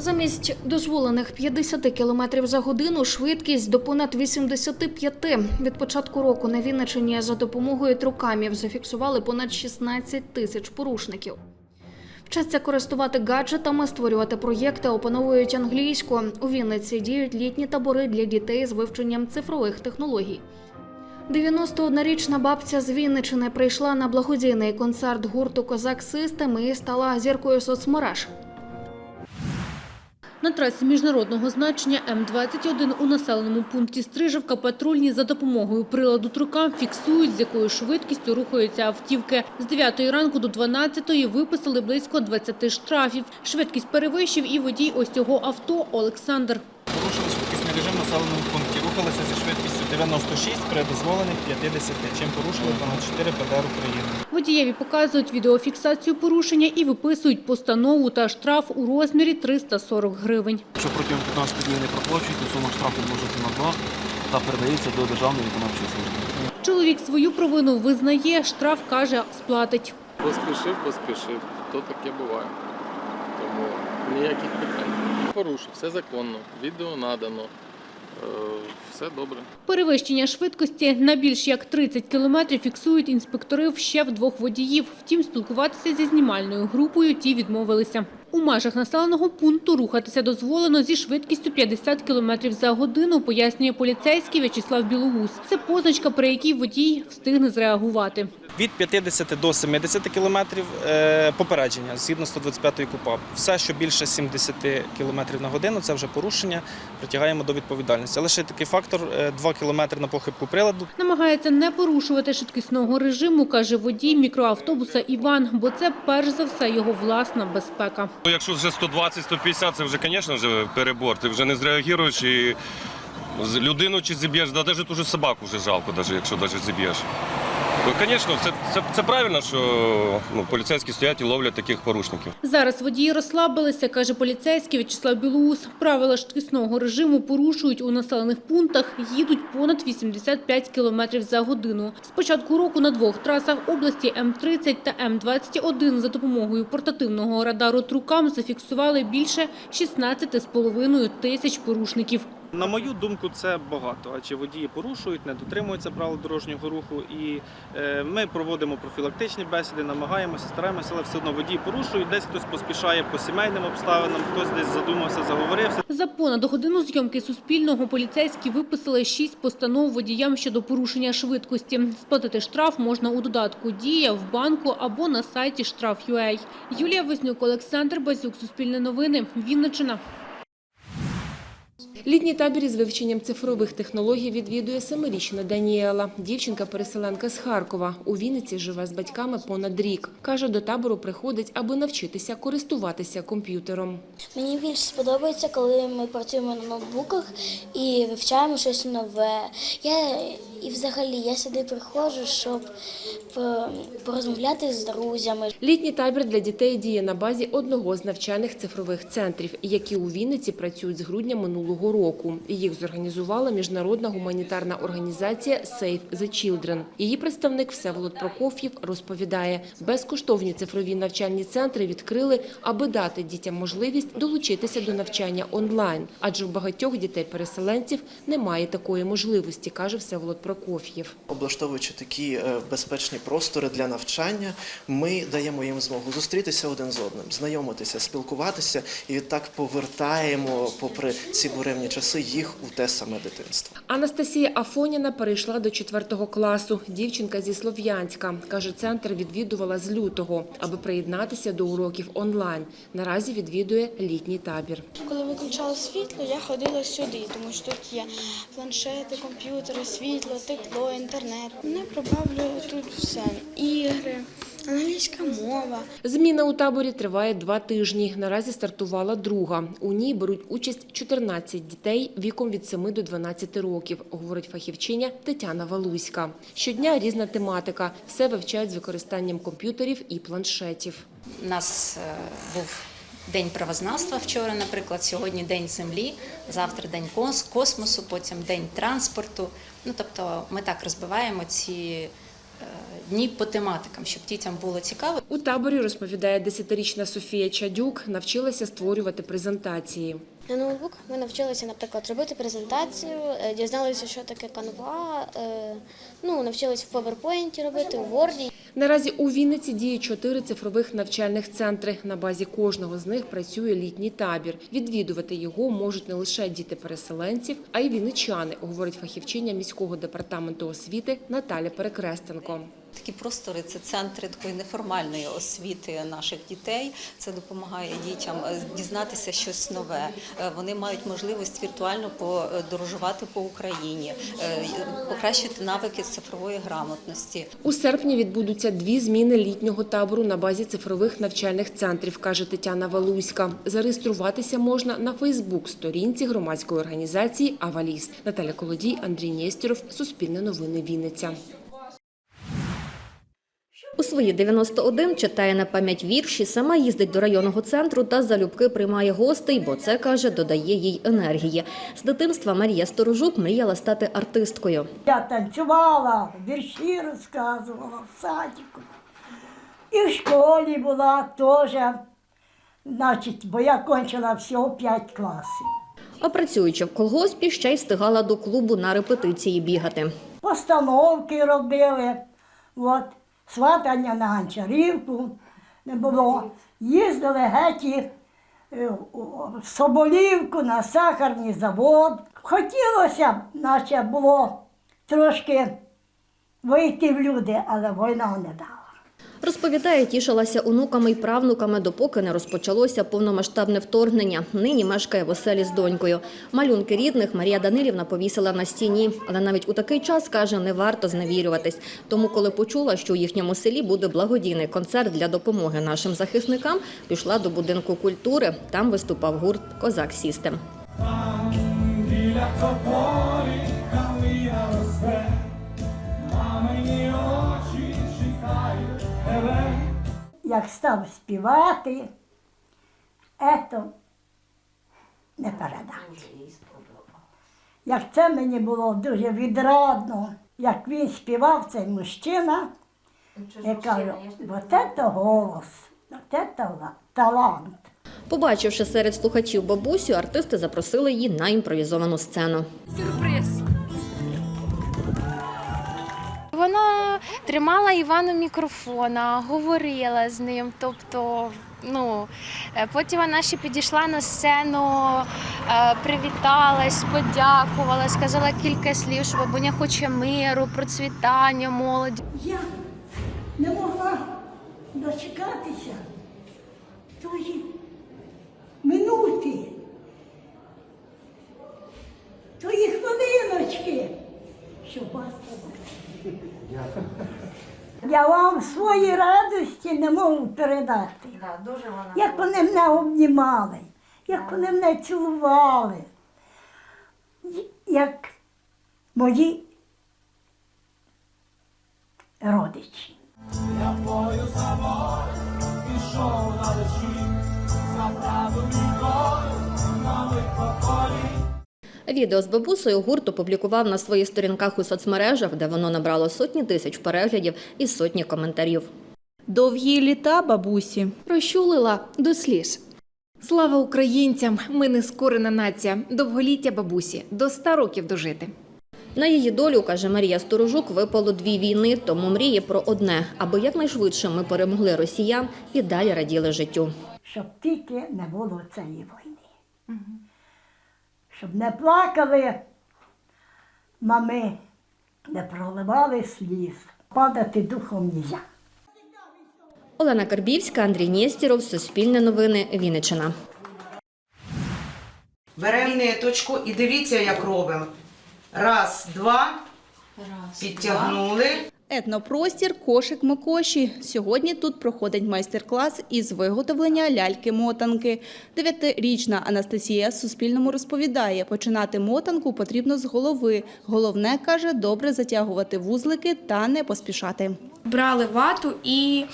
Замість дозволених 50 км за годину швидкість до понад 85. Від початку року на Вінничині за допомогою трукамів зафіксували понад 16 тисяч порушників. Вчаться користувати гаджетами, створювати проєкти, опановують англійську. У Вінниці діють літні табори для дітей з вивченням цифрових технологій. 91-річна бабця з Вінничини прийшла на благодійний концерт гурту Козак Систем і стала зіркою соцмереж. На трасі міжнародного значення М-21 у населеному пункті Стрижевка патрульні за допомогою приладу трукам фіксують, з якою швидкістю рухаються автівки. З 9 ранку до 12 виписали близько 20 штрафів. Швидкість перевищив і водій ось цього авто Олександр. В населеному пункті. Рухалися зі швидкістю 96 при дозволених 50, чим порушили 12 ПДР України. Водієві показують відеофіксацію порушення і виписують постанову та штраф у розмірі 340 гривень. Якщо протягом 15 днів не проплачують, то сума штрафу множиться на 2 та передається до Державної виконавчої служби. Чоловік свою провину визнає, штраф, каже, сплатить. Поспішив, поспішив. То таке буває. Тому ніяких питань. Порушив, все законно, відео надано, все добре. Перевищення швидкості на більш як 30 кілометрів фіксують інспектори ще в двох водіїв. Втім, спілкуватися зі знімальною групою ті відмовилися. У межах населеного пункту рухатися дозволено зі швидкістю 50 кілометрів за годину, пояснює поліцейський В'ячеслав Білоус. Це позначка, при якій водій встигне зреагувати. Від 50 до 70 км е, попередження згідно 125 ї КУПАП. Все, що більше 70 км на годину, це вже порушення, притягаємо до відповідальності. Але ще такий фактор е, 2 км на похибку приладу. Намагається не порушувати швидкісного режиму, каже водій мікроавтобуса Іван, бо це перш за все його власна безпека. Ну, Якщо вже 120-150, це вже, звісно, вже перебор. Ти вже не зреагуєш і з- людину чи зіб'єш, да навіть ту собаку вже жалко, навіть якщо навіть зіб'єш. Звісно, це, це, це правильно, що ну, поліцейські стоять і ловлять таких порушників. Зараз водії розслабилися, каже поліцейський В'ячеслав Білоус. Правила швидкісного режиму порушують у населених пунктах, їдуть понад 85 км за годину. З початку року на двох трасах області М-30 та М-21 за допомогою портативного радару «Трукам» зафіксували більше 16,5 тисяч порушників. На мою думку, це багато. Адже водії порушують, не дотримуються правил дорожнього руху. І е, ми проводимо профілактичні бесіди, намагаємося, стараємося, але все одно водії порушують. Десь хтось поспішає по сімейним обставинам, хтось десь задумався, заговорився. За понад годину зйомки Суспільного поліцейські виписали шість постанов водіям щодо порушення швидкості. Сплатити штраф можна у додатку «Дія», в банку або на сайті штраф.ua. Юлія Вознюк, Олександр Базюк, Суспільне новини, Вінниччина. Літній табір із вивченням цифрових технологій відвідує семирічна Даніела. Дівчинка-переселенка з Харкова. У Вінниці живе з батьками понад рік. Каже, до табору приходить, аби навчитися користуватися комп'ютером. Мені більше сподобається, коли ми працюємо на ноутбуках і вивчаємо щось нове. Я і взагалі я сюди приходжу, щоб по- порозмовляти з друзями. Літній табір для дітей діє на базі одного з навчальних цифрових центрів, які у Вінниці працюють з грудня минулого року. Їх зорганізувала міжнародна гуманітарна організація Save the Children. Її представник Всеволод Прокоф'єв розповідає, безкоштовні цифрові навчальні центри відкрили, аби дати дітям можливість долучитися до навчання онлайн, адже у багатьох дітей-переселенців немає такої можливості, каже Всеволод Прокоф'єв. Облаштовуючи такі е, безпечні простори для навчання, ми даємо їм змогу зустрітися один з одним, знайомитися, спілкуватися і відтак повертаємо, попри ці буремні часи, їх у те саме дитинство. Анастасія Афоніна перейшла до 4 класу. Дівчинка зі Слов'янська. Каже, центр відвідувала з лютого, аби приєднатися до уроків онлайн. Наразі відвідує літній табір. Коли виключали світло, я ходила сюди, тому що тут є планшети, комп'ютери, світло, тепло, інтернет. Мене прибавлює тут все. Ігри, англійська мова. Зміна у таборі триває два тижні. Наразі стартувала друга. У ній беруть участь 14 дітей віком від 7 до 12 років, говорить фахівчиня Тетяна Валуська. Щодня різна тематика. Все вивчають з використанням комп'ютерів і планшетів. У нас е, був день правознавства вчора, наприклад, сьогодні день землі, завтра день космосу, потім день транспорту. Ну тобто ми так розбиваємо ці дні по тематикам, щоб дітям було цікаво. У таборі, розповідає десятирічна Софія Чадюк, навчилася створювати презентації. На ноутбук ми навчилися, наприклад, робити презентацію, е, дізналися, що таке канва, е, ну, навчилися в PowerPoint робити, у Word. Наразі у Вінниці діє чотири цифрових навчальних центри. На базі кожного з них працює літній табір. Відвідувати його можуть не лише діти переселенців, а й вінничани, говорить фахівчиня міського департаменту освіти Наталя Перекрестенко. Такі простори це центри такої неформальної освіти наших дітей. Це допомагає дітям е, дізнатися щось нове. Е, Вони мають можливість віртуально подорожувати по Україні, е, покращити навики цифрової грамотності. У серпні відбудуться дві зміни літнього табору на базі цифрових навчальних центрів, каже Тетяна Валуська. Зареєструватися можна на Фейсбук-сторінці громадської організації Аваліст. Наталя Колодій, Андрій Нєстєров, Суспільне новини Вінниця. У свої 91 читає на пам'ять вірші, сама їздить до районного центру та залюбки приймає гостей, бо це, каже, додає їй енергії. З дитинства Марія Сторожук мріяла стати артисткою. Я танцювала, вірші розказувала в садіку. І в школі була теж, значить, бо я кончила всього 5 класів. А працюючи в колгоспі, ще й встигала до клубу на репетиції бігати. Постановки робили, от, сватання на Гончарівку не було. Їздили геті в Соболівку на сахарний завод. Хотілося, б, наче було трошки вийти в люди, але війна не дала. Розповідає, тішилася онуками й правнуками, допоки не розпочалося повномасштабне вторгнення. Нині мешкає в оселі з донькою. Малюнки рідних Марія Данилівна повісила на стіні. Але навіть у такий час, каже, не варто зневірюватись. Тому, коли почула, що у їхньому селі буде благодійний концерт для допомоги нашим захисникам, пішла до будинку культури. Там виступав гурт Козак Сістем. Як став співати, ето не передати. Як це мені було дуже відрадно, як він співав, цей мужчина, я кажу, от це голос, от це талант. Побачивши серед слухачів бабусю, артисти запросили її на імпровізовану сцену. Вона тримала Івану мікрофона, говорила з ним. Тобто, ну е, потім вона ще підійшла на сцену, е, привіталась, подякувала, сказала кілька слів, що бабуня хоче миру, процвітання, молоді. Я не могла дочекатися тої Я вам свої радості не можу передати. Як вони мене обнімали, як вони мене цілували, як мої родичі. Відео з бабусею гурт опублікував на своїх сторінках у соцмережах, де воно набрало сотні тисяч переглядів і сотні коментарів. Довгі літа бабусі. Розчулила до сліз. Слава українцям! Ми нескорена нація. Довголіття бабусі, до ста років дожити. На її долю, каже Марія Сторожук, випало дві війни, тому мріє про одне, аби якнайшвидше ми перемогли росіян і далі раділи життю. щоб тільки не було цієї війни. Щоб не плакали мами, не проливали сліз. Падати духом нельзя. Олена Карбівська, Андрій Нєстіров, Суспільне новини, Вінниччина. Беремо ниточку і дивіться, як робимо. Раз, два, підтягнули. Етнопростір Кошик Микоші. Сьогодні тут проходить майстер-клас із виготовлення ляльки-мотанки. Дев'ятирічна Анастасія Суспільному розповідає, починати мотанку потрібно з голови. Головне, каже, добре затягувати вузлики та не поспішати. Брали вату і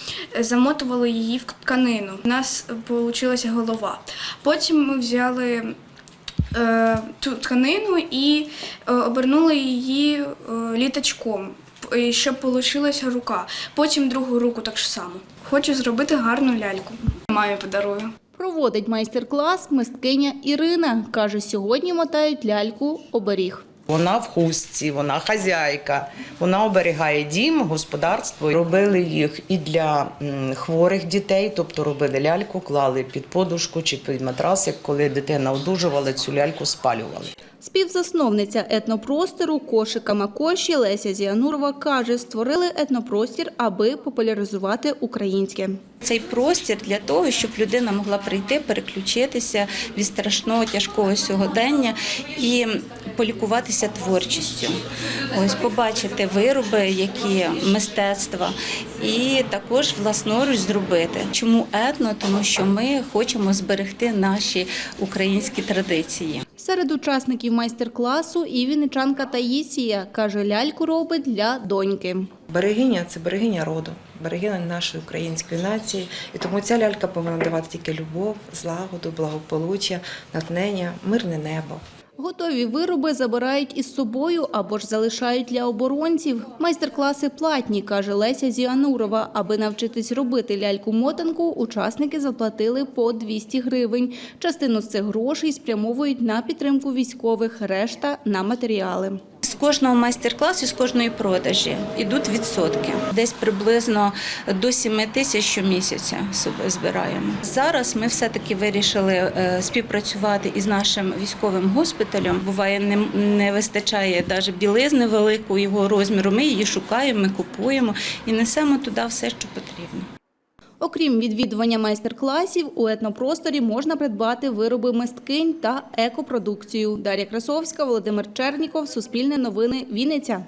замотували її в тканину. У нас вийшла голова. Потім ми взяли е, ту тканину і е, обернули її е, літачком. Щоб вийшла рука. Потім другу руку так само. Хочу зробити гарну ляльку. Мамі подарую. Проводить майстер-клас мисткиня Ірина. Каже, сьогодні мотають ляльку оберіг. Вона в хустці, вона хазяйка, вона оберігає дім, господарство. Робили їх і для хворих дітей, тобто робили ляльку, клали під подушку чи під матрас, як коли дитина одужувала, цю ляльку спалювали. Співзасновниця етнопростору Кошика Макоші Леся Зіанурова каже, створили етнопростір, аби популяризувати українське. Цей простір для того, щоб людина могла прийти, переключитися від страшного тяжкого сьогодення і полікуватися творчістю. Ось побачити вироби, які мистецтва, і також власноруч зробити. Чому етно? Тому що ми хочемо зберегти наші українські традиції. Серед учасників майстер-класу і вінничанка Таїсія каже, ляльку робить для доньки. Берегиня це берегиня роду, берегиня нашої української нації. І тому ця лялька повинна давати тільки любов, злагоду, благополуччя, натхнення, мирне небо. Готові вироби забирають із собою або ж залишають для оборонців. Майстер-класи платні, каже Леся Зіанурова. Аби навчитись робити ляльку-мотанку, учасники заплатили по 200 гривень. Частину з цих грошей спрямовують на підтримку військових, решта – на матеріали. З кожного майстер-класу, з кожної продажі йдуть відсотки. Десь приблизно до 7 тисяч щомісяця збираємо. Зараз ми все-таки вирішили е, співпрацювати із нашим військовим госпіталем. Буває, не, не вистачає навіть білизни великого його розміру. Ми її шукаємо, ми купуємо і несемо туди все, що потрібно. Окрім відвідування майстер-класів, у етнопросторі можна придбати вироби мисткинь та екопродукцію. Дар'я Красовська, Володимир Черніков, Суспільне новини, Вінниця.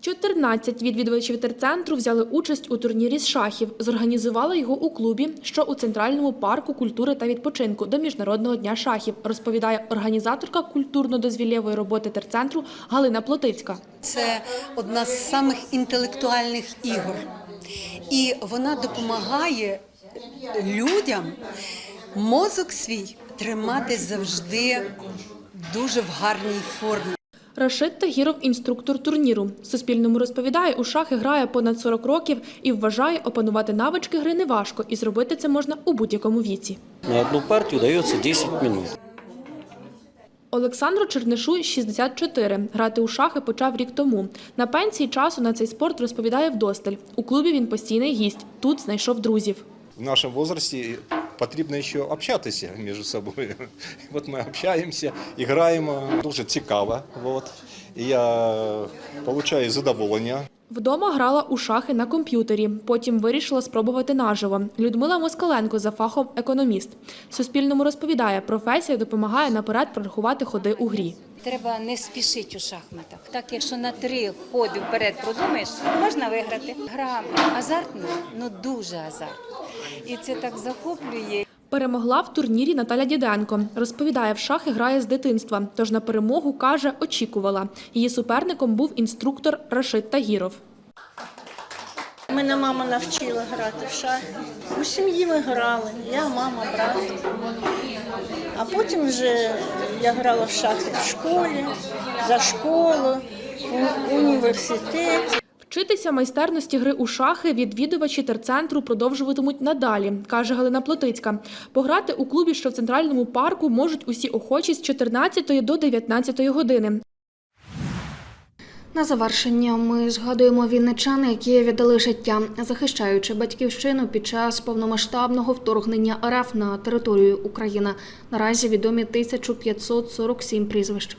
14 відвідувачів терцентру взяли участь у турнірі з шахів. Зорганізували його у клубі, що у Центральному парку культури та відпочинку до Міжнародного дня шахів, розповідає організаторка культурно-дозвілєвої роботи терцентру Галина Плотицька. Це одна з самих інтелектуальних ігор. І вона допомагає людям мозок свій тримати завжди дуже в гарній формі. Рашид Тагіров – інструктор турніру. Суспільному розповідає, у шахи грає понад 40 років і вважає, опанувати навички гри неважко, і зробити це можна у будь-якому віці. На одну партию дается 10 минут. Олександру Чернишу 64. Грати у шахи почав рік тому. На пенсії часу на цей спорт розповідає вдосталь. У клубі він постійний гість. Тут знайшов друзів. В нашем возрасте потрібно ще общатися між собою. От ми общаємося, граємо, дуже цікаво. От. Я отримую задоволення. Вдома грала у шахи на комп'ютері. Потім вирішила спробувати наживо. Людмила Москаленко за фахом економіст. Суспільному розповідає, професія допомагає наперед прорахувати ходи у грі. Треба не спішити у шахматах. Так, якщо на три ходи вперед продумаєш, можна виграти. Гра азартна, ну дуже азартна. І це так захоплює. Перемогла в турнірі Наталя Діденко. Розповідає, в шахи грає з дитинства, тож на перемогу, каже, очікувала. Її суперником був інструктор Рашид Тагіров. Мене мама навчила грати в шахи. У сім'ї ми грали, я, мама, брат. А потім вже я грала в шахи в школі, за школу, у університеті. Вчитися майстерності гри у шахи відвідувачі терцентру продовжуватимуть надалі, каже Галина Плотицька. Пограти у клубі, що в центральному парку, можуть усі охочі з 14 до 19 години. На завершення ми згадуємо вінничан, які віддали життя, захищаючи батьківщину під час повномасштабного вторгнення РФ на територію України. Наразі відомі 1547 прізвищ.